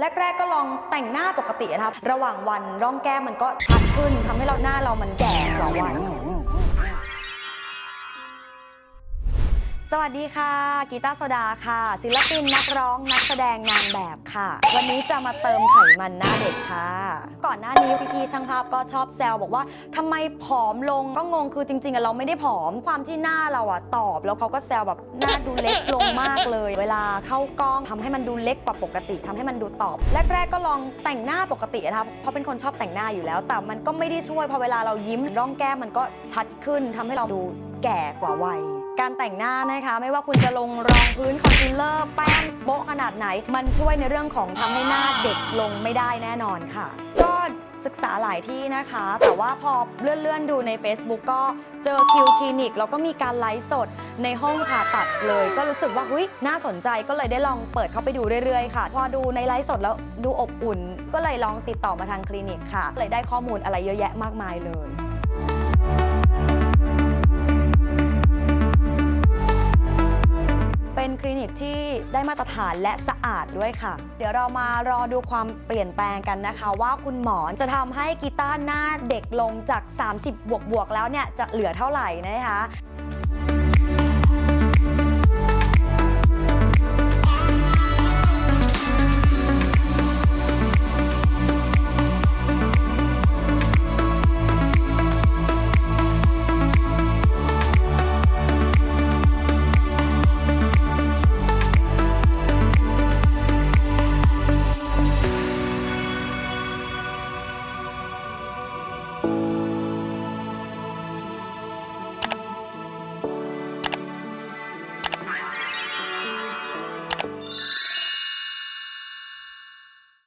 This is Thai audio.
แรก ๆ ก็ลองแต่งหน้าปกตินะครับ ระหว่างวันร่องแก้มมันก็ชัดขึ้นทำให้เราหน้าเรามันแก่กว่าวัน วัสดีค่ะ กีตาร์โซดาค่ะ ศิลปินนักร้องนักแสดงนางแบบค่ะ วันนี้จะมาเติมไขมันหน้าเด็กค่ะ ก่อนหน้านี้พี่ๆช่างภาพก็ชอบแซวบอกว่าทำไมผอมลงก็งงคือจริงๆเราไม่ได้ผอมความที่หน้าเราอะตอบ แล้วเขาก็แซวแบบหน้าดูเล็กลงมากเลย เวลาเข้ากล้องทำให้มันดูเล็กกว่าปกติทำให้มันดูตอบแรกๆก็ลองแต่งหน้าปกตินะครับเพราะเป็นคนชอบแต่งหน้าอยู่แล้ว แต่มันก็ไม่ได้ช่วยพอเวลาเรายิ้มร่องแก้มมันก็ชัดขึ้นทำให้เราดูแก่กว่าวัย การแต่งหน้านะคะ ไม่ว่าคุณจะลงรองพื้นคอนซีลเลอร์แป้งโป๊ะขนาดไหน มันช่วยในเรื่องของทำให้หน้าเด็กลงไม่ได้แน่นอนค่ะ ก็ศึกษาหลายที่นะคะ แต่ว่าพอเลื่อนๆดูใน Facebook ก็เจอคิวคลินิกแล้วก็มีการไลฟ์สดในห้องผ่าตัดเลย ก็รู้สึกว่าเฮ้ยน่าสนใจก็เลยได้ลองเปิดเข้าไปดูเรื่อยๆค่ะ พอดูในไลฟ์สดแล้วดูอบอุ่น ก็เลยลองติดต่อมาทางคลินิกค่ะเลยได้ข้อมูลอะไรเยอะแยะมากมายเลย ที่ได้มาตรฐานและสะอาดด้วยค่ะ เดี๋ยวเรามารอดูความเปลี่ยนแปลงกันนะคะ ว่าคุณหมอจะทำให้กีตาร์หน้าเด็กลงจาก 30 บวกบวกแล้วเนี่ยจะเหลือเท่าไหร่นะคะ